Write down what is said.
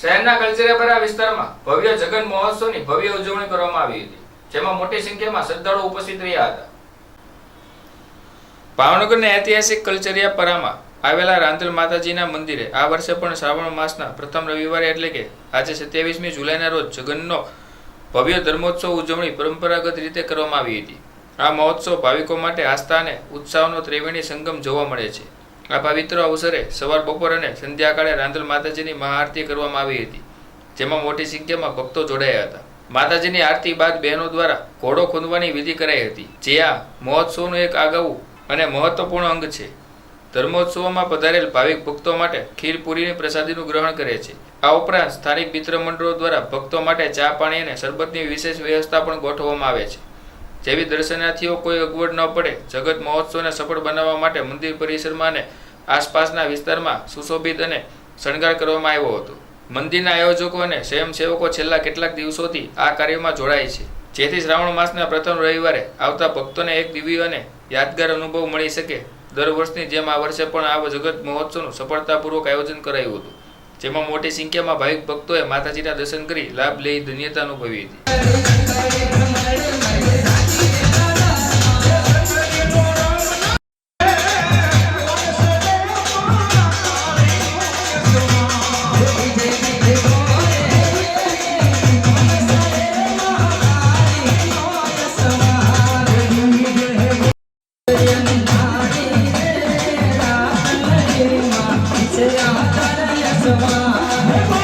શહેરના કલ્ચરેપરા વિસ્તારમાં ભવ્ય જગન મહોત્સવની ભવ્ય ઉજવણી કરવામાં આવી હતી, જેમાં મોટી સંખ્યામાં શ્રદ્ધાળુઓ ઉપસ્થિત રહ્યા હતા. ભાવનગરના ઐતિહાસિક કલ્ચરિયાપરામાં આવેલા રાંધલ માતાજીના મંદિરે આ વર્ષે પણ શ્રાવણ માસના પ્રથમ રવિવારે એટલે કે આજે સત્યાવીસમી જુલાઈના રોજ જગનનો ભવ્ય ધર્મોત્સવ ઉજવણી પરંપરાગત રીતે કરવામાં આવી હતી. આ મહોત્સવ ભાવિકો માટે આસ્થા અને ઉત્સાહનો ત્રિવેણી સંગમ જોવા મળે છે. આ પવિત્ર અવસરે સવાર બપોર અને સંધ્યાકાળે રાંધલ માતાજીની મહાઆરતી કરવામાં આવી હતી, જેમાં મોટી સંખ્યામાં ભક્તો જોડાયા હતા. માતાજીની આરતી બાદ બહેનો દ્વારા ઘોડો ખૂંદવાની વિધિ કરાઈ હતી, જે આ મહોત્સવનું એક આગવું અને મહત્વપૂર્ણ અંગ છે. ધર્મોત્સવમાં પધારેલ ભાવિક ભક્તો માટે ખીરપુરીની પ્રસાદીનું ગ્રહણ કરે છે. આ ઉપરાંત સ્થાનિક મિત્ર મંડળો દ્વારા ભક્તો માટે ચા પાણી અને શરબતની વિશેષ વ્યવસ્થા પણ ગોઠવવામાં આવે છે. જેવી દર્શનાર્થીઓ કોઈ અગવડ ન પડે, જગત મહોત્સવને સફળ બનાવવા માટે મંદિર પરિસરમાં અને આસપાસના વિસ્તારમાં સુશોભિત અને શણગાર કરવામાં આવ્યો હતો. મંદિરના આયોજકો અને સ્વયંસેવકો છેલ્લા કેટલાક દિવસોથી આ કાર્યમાં જોડાય છે. જેથી શ્રાવણ માસના પ્રથમ રવિવારે આવતા ભક્તોને એક દિવ્ય અને યાદગાર અનુભવ મળી શકે. દર વર્ષની જેમ આ વર્ષે પણ આ જગત મહોત્સવનું સફળતાપૂર્વક આયોજન કરાયું હતું. જેમાં મોટી સંખ્યામાં ભાવિક ભક્તોએ માતાજીના દર્શન કરી લાભ લઈ ધન્યતા અનુભવી હતી. Hey, boy.